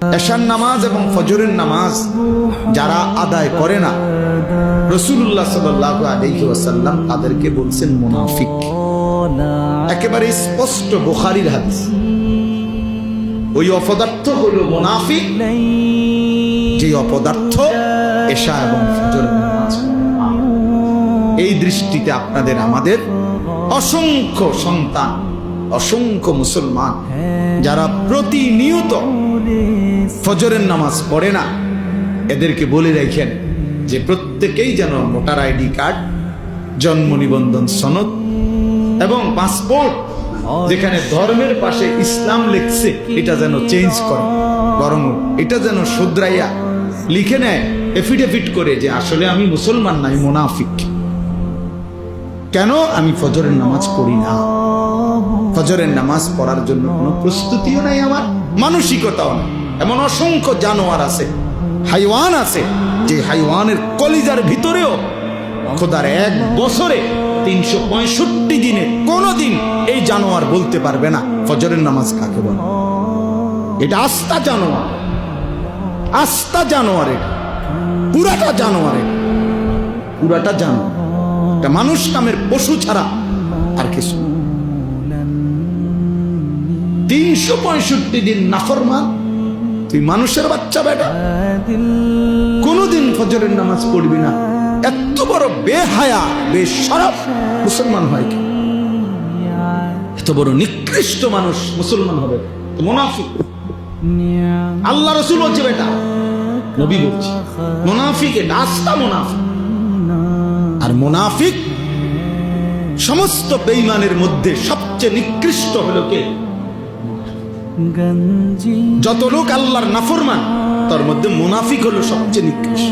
এশার নামাজ এবং ফজরের নামাজ যারা আদায় করে না রসুল্লাহ সাল্লাহ তাদেরকে বলছেন মুনাফিক। একেবারে স্পষ্ট বুখারির হাদিস। ওই অপদার্থ হলো মুনাফিক যে অপদার্থ এশা এবং ফজরের নামাজ। এই দৃষ্টিতে আপনাদের আমাদের অসংখ্য সন্তান, অসংখ্য মুসলমান যারা প্রতিনিয়ত ফজরের নামাজ পড়ে না। এদেরকে বলে রাখেন যে প্রত্যেকেই যেন ভোটার আইডি কার্ড, জন্ম নিবন্ধন সনদ এবং পাসপোর্ট যেখানে ধর্মের পাশে ইসলাম লিখছে, এটা যেন চেঞ্জ করে। বরং এটা যেন শুধরাইয়া লিখে নেয় এফিডেভিট করে যে আসলে আমি মুসলমান নাই মোনাফিক। কেন আমি ফজরের নামাজ পড়ি না? ফজরের নামাজ পড়ার জন্য কোনো প্রস্তুতিও নাই আমার, মানসিকতাও নাই। এমন অসংখ্য জানোয়ার আছে, হাইওয়ান আছে, যে হাইওয়ানের কলিজার ভিতরেও খোদার এক বছরে তিনশো পঁয়ষট্টি দিনে কোনোদিন এই জানোয়ার বলতে পারবে না। ফজরের নামাজ কাকে বলে? এটা আস্থা জানোয়ার আস্থা জানোয়ার পুরাটা জানোয়ার পুরাটা জানোয়ার। এটা মানুষ নামের পশু ছাড়া আর কিছু তিনশো পঁয়ষট্টি দিন নাফরমান তুই মানুষের বাচ্চা, বেটা। কোনোদিন ফজরের নামাজ পড়বি না। এত বড় বেহায়া, বেশরফ মুসলমান হয় কি? এত বড় নিকৃষ্ট মানুষ মুসলমান হবে মুনাফিক। আল্লাহ রসুল বলছে, বেটা, নবী বলছে, মুনাফিক এটা মুনাফিক। আর মুনাফিক সমস্ত বেইমানের মধ্যে সবচেয়ে নিকৃষ্ট হলো কে? যত লোক আল্লাহর নাফরমান তার মধ্যে মুনাফিক হলো সবচেয়ে নিকৃষ্ট।